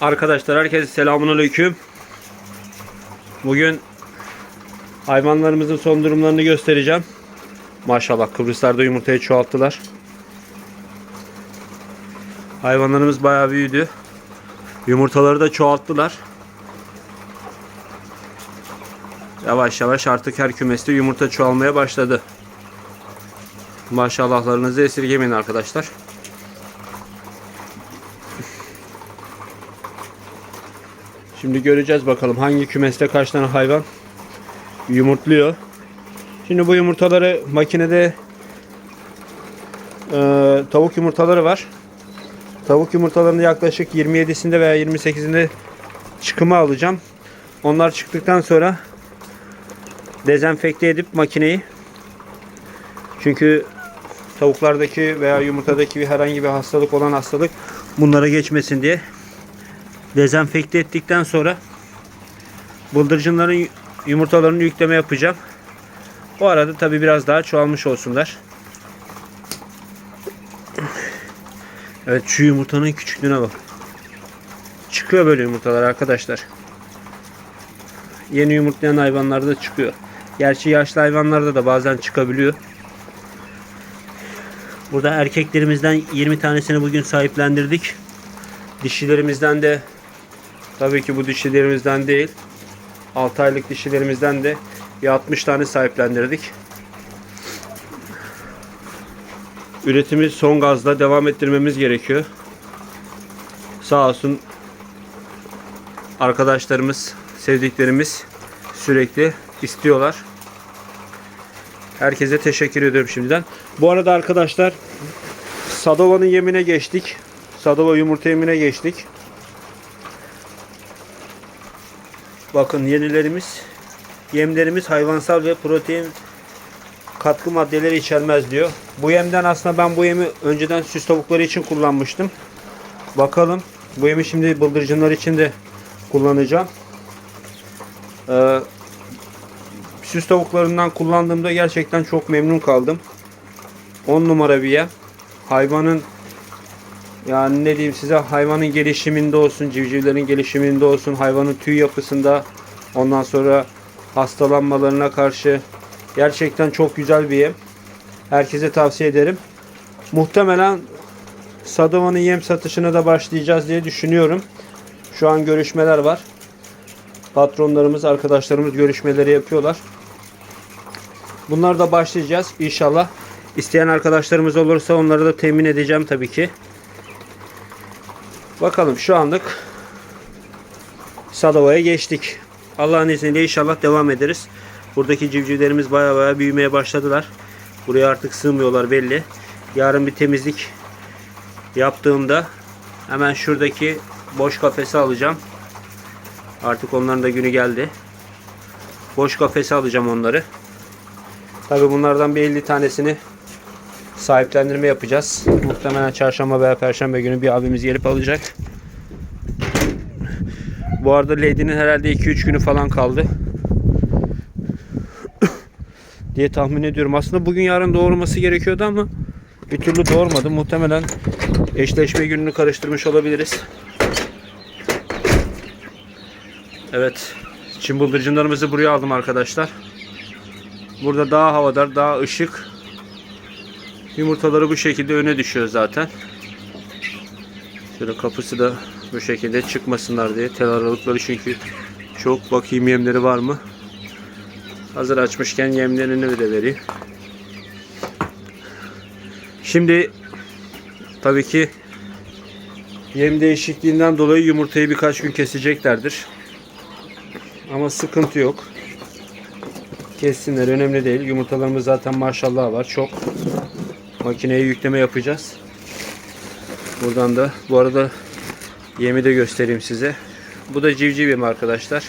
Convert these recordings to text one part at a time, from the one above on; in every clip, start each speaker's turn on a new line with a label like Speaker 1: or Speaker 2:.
Speaker 1: Arkadaşlar herkese selamun aleyküm. Bugün hayvanlarımızın son durumlarını göstereceğim. Maşallah Kıbrıslarda yumurtayı çoğalttılar. Hayvanlarımız bayağı büyüdü. Yumurtaları da çoğalttılar. Yavaş yavaş artık her kümeste yumurta çoğalmaya başladı. Maşallahlarınızı esirgemeyin arkadaşlar. Şimdi göreceğiz bakalım hangi kümeste kaç tane hayvan yumurtluyor. Şimdi bu yumurtaları makinede e, tavuk yumurtaları var. Tavuk yumurtalarını yaklaşık 27'sinde veya 28'inde çıkıma alacağım. Onlar çıktıktan sonra dezenfekte edip makineyi çünkü tavuklardaki veya yumurtadaki bir herhangi bir hastalık olan hastalık bunlara geçmesin diye dezenfekte ettikten sonra bıldırcınların yumurtalarını yükleme yapacağım. O arada tabi biraz daha çoğalmış olsunlar. Evet şu yumurtanın küçüklüğüne bak. Çıkıyor böyle yumurtalar arkadaşlar. Yeni yumurtlayan hayvanlarda da çıkıyor. Gerçi yaşlı hayvanlarda da bazen çıkabiliyor. Burada erkeklerimizden 20 tanesini bugün sahiplendirdik. Dişilerimizden de tabii ki bu dişilerimizden değil 6 aylık dişilerimizden de bir 60 tane sahiplendirdik. Üretimi son gazla devam ettirmemiz gerekiyor. Sağ olsun arkadaşlarımız, sevdiklerimiz sürekli istiyorlar. Herkese teşekkür ediyorum şimdiden. Bu arada arkadaşlar Sadova'nın yemine geçtik. Sadova yumurta yemine geçtik. Bakın yenilerimiz, yemlerimiz hayvansal ve protein katkı maddeleri içermez diyor. Bu yemden aslında ben bu yemi önceden süs tavukları için kullanmıştım. Bakalım bu yemi şimdi bıldırcınlar için de kullanacağım. Ee, süs tavuklarından kullandığımda gerçekten çok memnun kaldım. 10 numara bir yem. Hayvanın yani ne diyeyim size hayvanın gelişiminde olsun, civcivlerin gelişiminde olsun, hayvanın tüy yapısında ondan sonra hastalanmalarına karşı gerçekten çok güzel bir yem. Herkese tavsiye ederim. Muhtemelen Sadova'nın yem satışına da başlayacağız diye düşünüyorum. Şu an görüşmeler var. Patronlarımız, arkadaşlarımız görüşmeleri yapıyorlar. Bunlar da başlayacağız inşallah. İsteyen arkadaşlarımız olursa onları da temin edeceğim tabii ki. Bakalım şu anlık Sadova'ya geçtik. Allah'ın izniyle inşallah devam ederiz. Buradaki civcivlerimiz baya baya büyümeye başladılar. Buraya artık sığmıyorlar belli. Yarın bir temizlik yaptığımda hemen şuradaki boş kafesi alacağım. Artık onların da günü geldi. Boş kafesi alacağım onları. Tabi bunlardan bir 50 tanesini sahiplendirme yapacağız. Muhtemelen çarşamba veya perşembe günü bir abimiz gelip alacak. Bu arada Lady'nin herhalde 2-3 günü falan kaldı. diye tahmin ediyorum. Aslında bugün yarın doğurması gerekiyordu ama bir türlü doğurmadı. Muhtemelen eşleşme gününü karıştırmış olabiliriz. Evet. Çin bıldırcınlarımızı buraya aldım arkadaşlar. Burada daha havadar, daha ışık. Yumurtaları bu şekilde öne düşüyor zaten. Şöyle kapısı da bu şekilde çıkmasınlar diye. Tel aralıkları çünkü çok. Bakayım yemleri var mı? Hazır açmışken yemlerini de vereyim. Şimdi tabii ki yem değişikliğinden dolayı yumurtayı birkaç gün keseceklerdir. Ama sıkıntı yok. Kessinler önemli değil. Yumurtalarımız zaten maşallah var. Çok makineye yükleme yapacağız. Buradan da bu arada yemi de göstereyim size. Bu da civciv yemi arkadaşlar.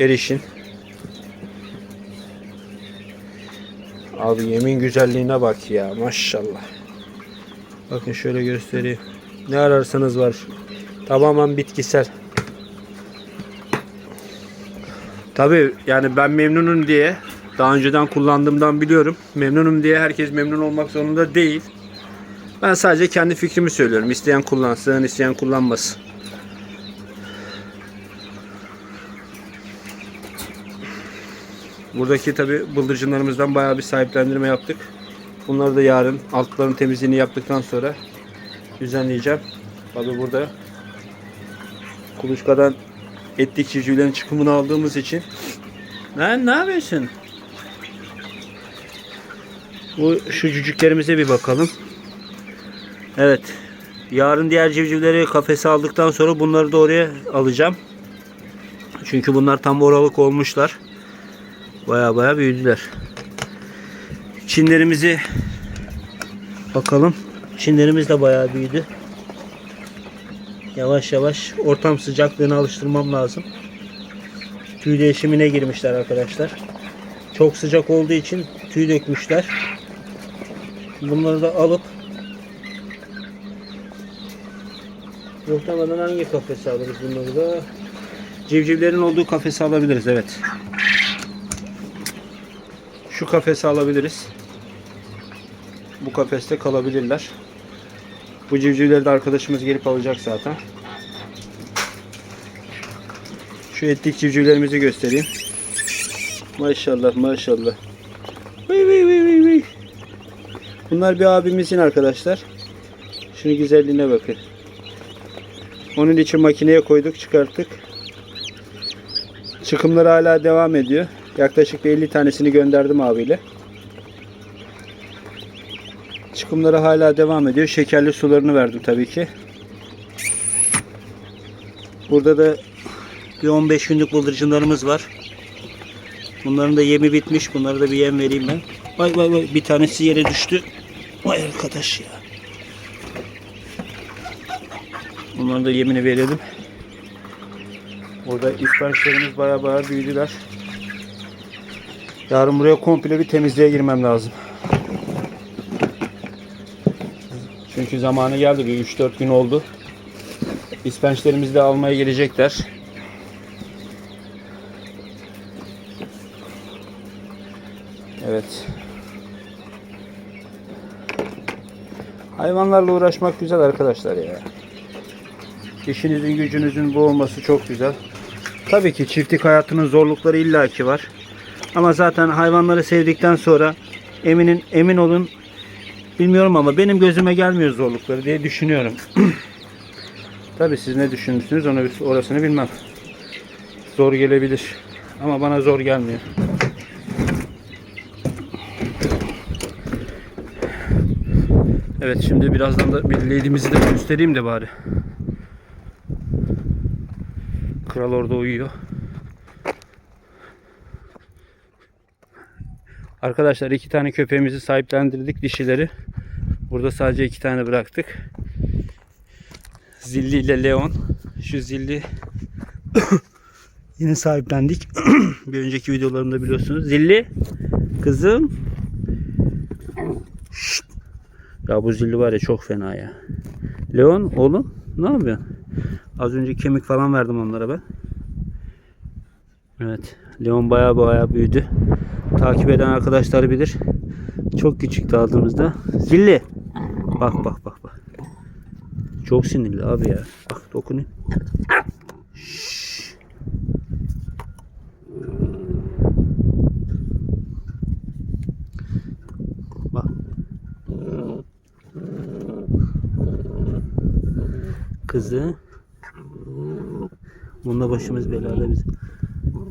Speaker 1: Erişin. Abi yemin güzelliğine bak ya maşallah. Bakın şöyle göstereyim. Ne ararsanız var. Tamamen bitkisel. Tabi yani ben memnunum diye daha önceden kullandığımdan biliyorum. Memnunum diye herkes memnun olmak zorunda değil. Ben sadece kendi fikrimi söylüyorum. İsteyen kullansın, isteyen kullanmasın. Buradaki tabi bıldırcınlarımızdan bayağı bir sahiplendirme yaptık. Bunları da yarın altların temizliğini yaptıktan sonra düzenleyeceğim. Tabi burada kuluçkadan etlik civcivlerin çıkımını aldığımız için. Lan ne yapıyorsun? Bu şu cücüklerimize bir bakalım. Evet. Yarın diğer civcivleri kafese aldıktan sonra bunları da oraya alacağım. Çünkü bunlar tam oralık olmuşlar. Baya baya büyüdüler. Çinlerimizi bakalım. Çinlerimiz de bayağı büyüdü. Yavaş yavaş ortam sıcaklığına alıştırmam lazım. Tüy değişimine girmişler arkadaşlar. Çok sıcak olduğu için tüy dökmüşler. Bunları da alıp muhtemelen hangi kafese alırız bunları da? Civcivlerin olduğu kafese alabiliriz evet. Şu kafese alabiliriz. Bu kafeste kalabilirler. Bu civcivleri de arkadaşımız gelip alacak zaten. Şu etlik civcivlerimizi göstereyim. Maşallah maşallah. Vıy vıy. Bunlar bir abimizin arkadaşlar. Şunun güzelliğine bakın. Onun için makineye koyduk çıkarttık. Çıkımları hala devam ediyor. Yaklaşık bir 50 tanesini gönderdim abiyle. Çıkımları hala devam ediyor. Şekerli sularını verdim tabii ki. Burada da bir 15 günlük bıldırcınlarımız var. Bunların da yemi bitmiş. Bunlara da bir yem vereyim ben. Vay vay vay bir tanesi yere düştü. Vay arkadaş ya. Bunların da yemini verelim. Burada ispençlerimiz baya baya büyüdüler. Yarın buraya komple bir temizliğe girmem lazım. Çünkü zamanı geldi. Bir 3-4 gün oldu. İspençlerimizi de almaya gelecekler. Evet. Hayvanlarla uğraşmak güzel arkadaşlar ya. İşinizin gücünüzün bu olması çok güzel. Tabii ki çiftlik hayatının zorlukları illaki var. Ama zaten hayvanları sevdikten sonra eminin emin olun bilmiyorum ama benim gözüme gelmiyor zorlukları diye düşünüyorum. Tabii siz ne düşünürsünüz onu orasını bilmem. Zor gelebilir ama bana zor gelmiyor. Evet şimdi birazdan da bir lady'mizi de göstereyim de bari. Kral orada uyuyor. Arkadaşlar iki tane köpeğimizi sahiplendirdik dişileri. Burada sadece iki tane bıraktık. Zilli ile Leon. Şu Zilli yine sahiplendik. bir önceki videolarımda biliyorsunuz. Zilli kızım. Ya bu zilli var ya çok fena ya. Leon oğlum ne yapıyorsun? Az önce kemik falan verdim onlara ben. Evet. Leon baya baya büyüdü. Takip eden arkadaşlar bilir. Çok küçüktü aldığımızda. Zilli. Bak bak bak bak. Çok sinirli abi ya. Bak dokunuyor. Şşş. Kızı. Bununla başımız belada biz.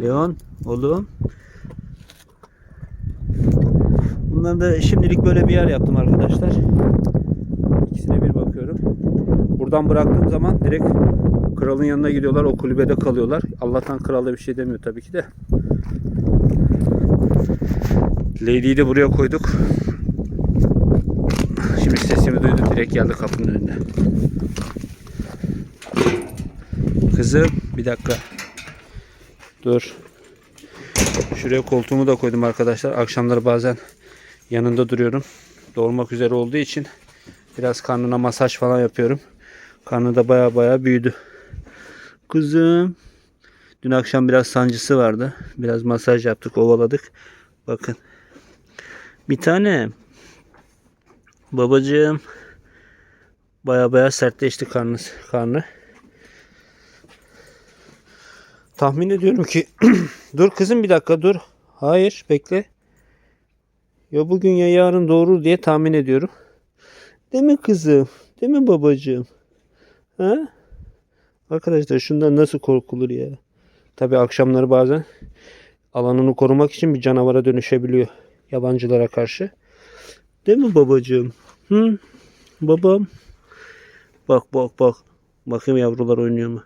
Speaker 1: Leon oğlum. Bundan da şimdilik böyle bir yer yaptım arkadaşlar. İkisine bir bakıyorum. Buradan bıraktığım zaman direkt kralın yanına gidiyorlar. O kulübede kalıyorlar. Allah'tan kral da bir şey demiyor tabii ki de. Lady'yi de buraya koyduk. Şimdi sesimi duydu. Direkt geldi kapının önüne. Kızım bir dakika. Dur. Şuraya koltuğumu da koydum arkadaşlar. Akşamları bazen yanında duruyorum. Doğurmak üzere olduğu için biraz karnına masaj falan yapıyorum. Karnı da baya baya büyüdü. Kızım. Dün akşam biraz sancısı vardı. Biraz masaj yaptık, ovaladık. Bakın. Bir tane. Babacığım. Baya baya sertleşti karnı. karnı. Tahmin ediyorum ki dur kızım bir dakika dur. Hayır bekle. Ya bugün ya yarın doğurur diye tahmin ediyorum. Değil mi kızım? Değil mi babacığım? Ha? Arkadaşlar şundan nasıl korkulur ya? Tabi akşamları bazen alanını korumak için bir canavara dönüşebiliyor. Yabancılara karşı. Değil mi babacığım? Hı? Babam. Bak bak bak. Bakayım yavrular oynuyor mu?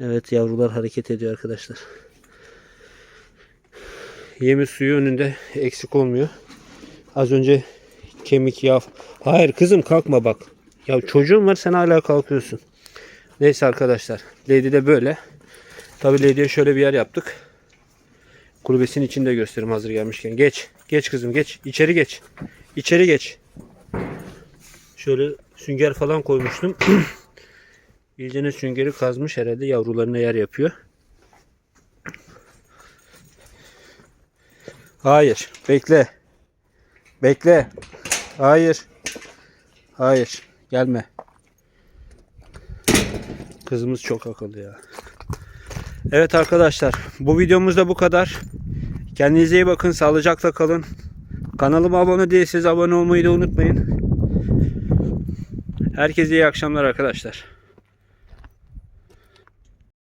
Speaker 1: Evet yavrular hareket ediyor arkadaşlar. Yemi suyu önünde eksik olmuyor. Az önce kemik yağ. Hayır kızım kalkma bak. Ya çocuğum var sen hala kalkıyorsun. Neyse arkadaşlar. Lady de böyle. Tabi Lady'ye şöyle bir yer yaptık. Kulübesinin içinde göstereyim hazır gelmişken. Geç. Geç kızım geç. İçeri geç. İçeri geç. Şöyle sünger falan koymuştum. İyicene süngeri kazmış herhalde yavrularına yer yapıyor. Hayır. Bekle. Bekle. Hayır. Hayır. Gelme. Kızımız çok akıllı ya. Evet arkadaşlar. Bu videomuz da bu kadar. Kendinize iyi bakın. Sağlıcakla kalın. Kanalıma abone değilseniz abone olmayı da unutmayın. Herkese iyi akşamlar arkadaşlar.